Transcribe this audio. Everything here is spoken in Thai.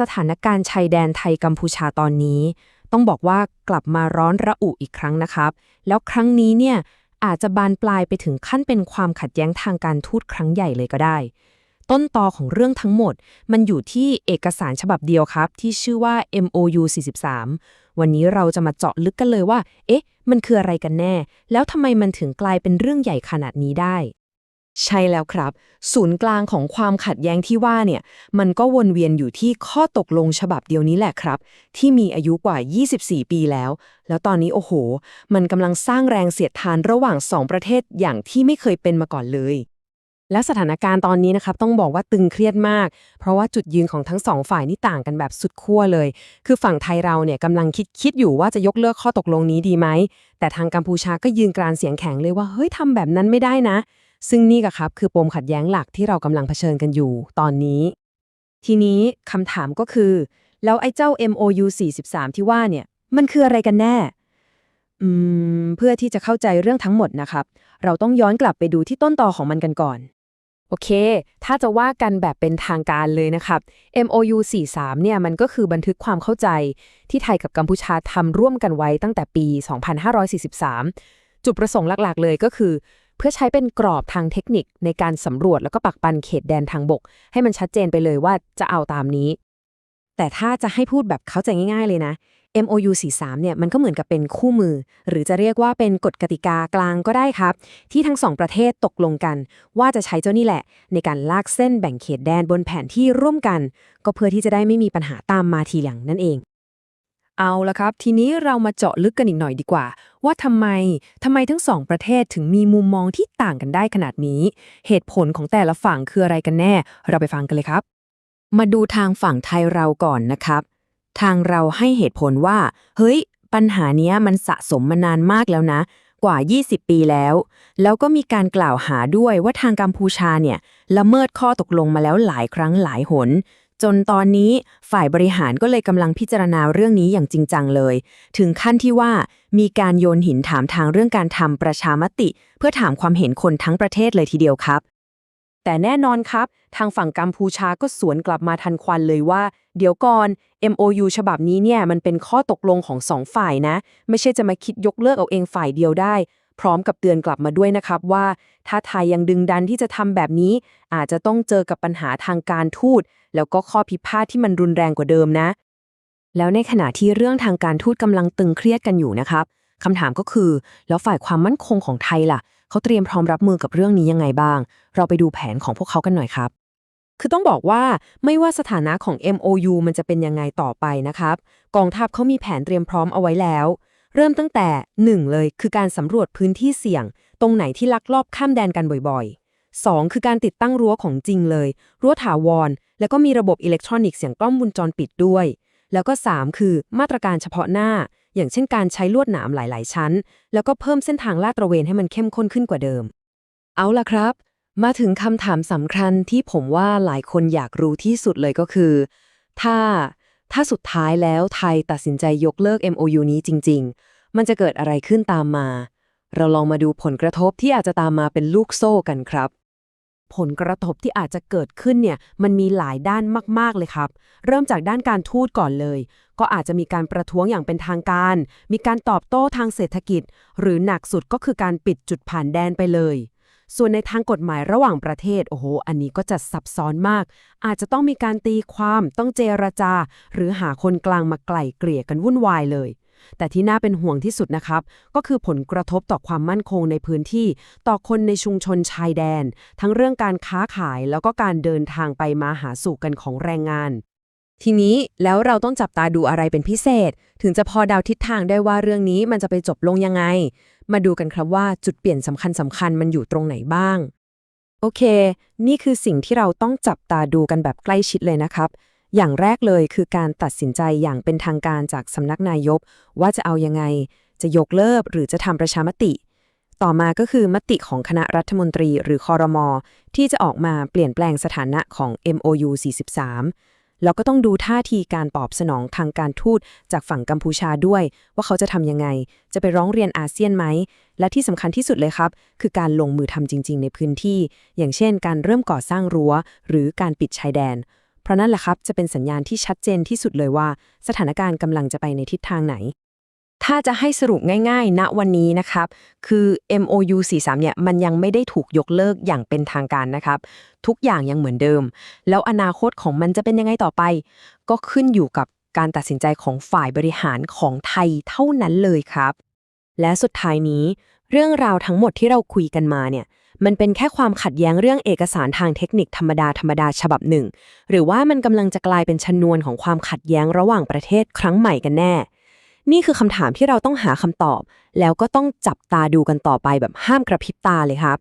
สถานการณ์ชายแดนไทยกัมพูชาตอนนี้ ต้องบอกว่ากลับมาร้อนระอุอีกครั้งนะครับ แล้วครั้งนี้เนี่ยอาจจะบานปลายไปถึงขั้นเป็นความขัดแย้งทางการทูตครั้งใหญ่เลยก็ได้ ต้นตอของเรื่องทั้งหมด มันอยู่ที่เอกสารฉบับเดียวครับ ที่ชื่อว่า MOU 43 วันนี้เราจะมาเจาะลึกกันเลยว่า เอ๊ะ มันคืออะไรกันแน่ แล้วทำไมมันถึงกลายเป็นเรื่องใหญ่ขนาดนี้ได้ ใช่แล้วครับ ศูนย์กลางของความขัดแย้งที่ว่าเนี่ย มันก็วนเวียนอยู่ที่ข้อตกลงฉบับเดียวนี้แหละครับ ที่มีอายุกว่า 24 ปีแล้ว แล้วตอนนี้โอ้โห มันกำลังสร้างแรงเสียดทานระหว่างสองประเทศอย่างที่ไม่เคยเป็นมาก่อนเลย และสถานการณ์ตอนนี้นะครับ ต้องบอกว่าตึงเครียดมาก เพราะว่าจุดยืนของทั้งสองฝ่ายนี่ต่างกันแบบสุดขั้วเลย คือฝั่งไทยเราเนี่ยกำลังคิดคิดอยู่ว่าจะยกเลิกข้อตกลงนี้ดีไหมแต่ทางกัมพูชาก็ยืนกรานเสียงแข็งเลยว่าเฮ้ยทำแบบนั้นไม่ได้นะ ซึ่งนี่ก็ครับคือปมขัดแย้งหลักที่เรากำลังเผชิญกันอยู่ตอนนี้ ทีนี้คำถามก็คือ แล้วไอ้เจ้า MOU 43 ที่ว่าเนี่ยมันคืออะไรกันแน่อืมเพื่อที่จะเข้าใจเรื่องทั้งหมดนะครับ เราต้องย้อนกลับไปดูที่ต้นตอของมันกันก่อน โอเค ถ้าจะว่ากันแบบเป็นทางการเลยนะครับ MOU 43 เนี่ยมันก็คือบันทึกความเข้าใจ ที่ไทยกับกัมพูชาทำร่วมกันไว้ตั้งแต่ปี 2543 จุดประสงค์หลักๆ เลยก็คือ เพื่อใช้เป็นกรอบทางเทคนิคในการสำรวจแล้วก็ปักปันเขตแดนทางบก ให้มันชัดเจนไปเลยว่าจะเอาตามนี้ แต่ถ้าจะให้พูดแบบเข้าใจง่ายๆเลยนะ MOU 43เนี่ยมันก็เหมือนกับเป็นคู่มือ หรือจะเรียกว่าเป็นกฎกติกากลางก็ได้ครับ ที่ทั้งสองประเทศตกลงกัน ว่าจะใช้เจ้านี่แหละ ในการลากเส้นแบ่งเขตแดนบนแผนที่ร่วมกัน ก็เพื่อที่จะได้ไม่มีปัญหาตามมาทีหลังนั่นเอง เอาละครับ ทีนี้เรามาเจาะลึกกันอีกหน่อยดีกว่า ว่าทำไมทำไมทั้งสองประเทศถึงมีมุมมองที่ต่างกันได้ขนาดนี้ เหตุผลของแต่ละฝั่งคืออะไรกันแน่ เราไปฟังกันเลยครับ มาดูทางฝั่งไทยเราก่อนนะครับ ทางเราให้เหตุผลว่า เฮ้ย ปัญหานี้มันสะสมมานานมากแล้วนะ กว่า 20 ปีแล้ว แล้วก็มีการกล่าวหาด้วยว่าทางกัมพูชาเนี่ยละเมิดข้อตกลงมาแล้วหลายครั้งหลายหน จนตอนนี้ฝ่ายบริหารก็เลยกำลังพิจารณาเรื่องนี้อย่างจริงจังเลย ถึงขั้นที่ว่ามีการโยนหินถามทางเรื่องการทำประชามติ เพื่อถามความเห็นคนทั้งประเทศเลยทีเดียวครับ แต่แน่นอนครับ ทางฝั่งกัมพูชาก็สวนกลับมาทันควันเลยว่า เดี๋ยวก่อน MOU ฉบับนี้เนี่ยมันเป็นข้อตกลงของสองฝ่ายนะ ไม่ใช่จะมาคิดยกเลิกเอาเองฝ่ายเดียวได้ พร้อมกับเตือนกลับมาด้วยนะครับว่า ถ้าไทยยังดึงดันที่จะทำแบบนี้ อาจจะต้องเจอกับปัญหาทางการทูต แล้วก็ข้อพิพาทที่มันรุนแรงกว่าเดิมนะ แล้วในขณะที่เรื่องทางการทูตกำลังตึงเครียดกันอยู่นะครับคำถามก็คือ แล้วฝ่ายความมั่นคงของไทยล่ะ เขาเตรียมพร้อมรับมือกับเรื่องนี้ยังไงบ้าง เราไปดูแผนของพวกเขากันหน่อยครับคือต้องบอกว่าไม่ว่าสถานะของ MOU มันจะเป็นยังไงต่อไปนะครับ กองทัพเขามีแผนเตรียมพร้อมเอาไว้แล้ว เริ่มตั้งแต่ 1 เลยคือการสำรวจพื้นที่เสี่ยง ตรงไหนที่ลักลอบข้ามแดนกันบ่อยๆ 2 คือการติดตั้งรั้วของจริงเลย รั้วถาวร แล้วก็มีระบบอิเล็กทรอนิกส์เสียงกล้องวงจรปิดด้วย แล้วก็ 3 คือมาตรการเฉพาะหน้า อย่างเช่นการใช้ลวดหนามหลาย ๆ ชั้น แล้วก็เพิ่มเส้นทางลาดตระเวนให้มันเข้มข้นขึ้นกว่าเดิม เอาล่ะครับ มาถึงคำถามสำคัญที่ผมว่าหลายคนอยากรู้ที่สุดเลยก็คือ ถ้า ถ้าสุดท้ายแล้วไทยตัดสินใจยกเลิก MOU นี้จริง ๆ มันจะเกิดอะไรขึ้นตามมา เราลองมาดูผลกระทบที่อาจจะตามมาเป็นลูกโซ่กันครับ ผลกระทบที่อาจจะเกิดขึ้นเนี่ยมันมีหลายด้านมาก ๆ เลยครับ เริ่มจากด้านการทูตก่อนเลย ก็อาจจะมีการประท้วงอย่างเป็นทางการ มีการตอบโต้ทางเศรษฐกิจ หรือหนักสุดก็คือการปิดจุดผ่านแดนไปเลย ส่วนในทางกฎหมายระหว่างประเทศ โอ้โห อันนี้ก็จะซับซ้อนมาก อาจจะต้องมีการตีความ ต้องเจรจา หรือหาคนกลางมาไกล่เกลี่ยกันวุ่นวายเลย แต่ที่น่าเป็นห่วงที่สุดนะครับ ก็คือผลกระทบต่อความมั่นคงในพื้นที่ ต่อคนในชุมชนชายแดน ทั้งเรื่องการค้าขายแล้วก็การเดินทางไปมาหาสู่กันของแรงงาน ทีนี้แล้วเราต้องจับตาดูอะไรเป็นพิเศษ ถึงจะพอเดาทิศทางได้ว่าเรื่องนี้มันจะไปจบลงยังไง มาดูกันครับว่าจุดเปลี่ยนสำคัญสำคัญมันอยู่ตรงไหนบ้าง โอเค นี่คือสิ่งที่เราต้องจับตาดูกันแบบใกล้ชิดเลยนะครับ อย่างแรกเลยคือการตัดสินใจอย่างเป็นทางการจากสำนักนายก ว่าจะเอายังไง จะยกเลิกหรือจะทำประชามติ ต่อมาก็คือมติของคณะรัฐมนตรีหรือคอรมอที่จะออกมาเปลี่ยนแปลงสถานะของ MOU 43 แล้วก็ต้องดูท่าทีการตอบสนองทางการทูตจากฝั่งกัมพูชาด้วย ว่าเขาจะทำยังไง จะไปร้องเรียนอาเซียนไหม และที่สำคัญที่สุดเลยครับ คือการลงมือทำจริง ๆ ในพื้นที่ อย่างเช่น การเริ่มก่อสร้างรั้ว หรือการปิดชายแดน เพราะนั่นแหละครับจะเป็นสัญญาณที่ชัดเจนที่สุดเลยว่า สถานการณ์กำลังจะไปในทิศทางไหน ถ้าจะให้สรุปง่ายๆ ณวันนี้นะครับ คือ MOU 43เนี่ยมันยังไม่ได้ถูกยกเลิกอย่างเป็นทางการนะครับ ทุกอย่างยังเหมือนเดิม แล้วอนาคตของมันจะเป็นยังไงต่อไป ก็ขึ้นอยู่กับการตัดสินใจของฝ่ายบริหารของไทยเท่านั้นเลยครับ และสุดท้ายนี้ เรื่องราวทั้งหมดที่เราคุยกันมาเนี่ยมันเป็นแค่ความขัดแย้งเรื่องเอกสารทางเทคนิคธรรมดาธรรมดาฉบับหนึ่ง หรือว่ามันกำลังจะกลายเป็นชนวนของความขัดแย้งระหว่างประเทศครั้งใหม่กันแน่ นี่คือคำถามที่เราต้องหาคำตอบ แล้วก็ต้องจับตาดูกันต่อไปแบบห้ามกระพริบตาเลยครับ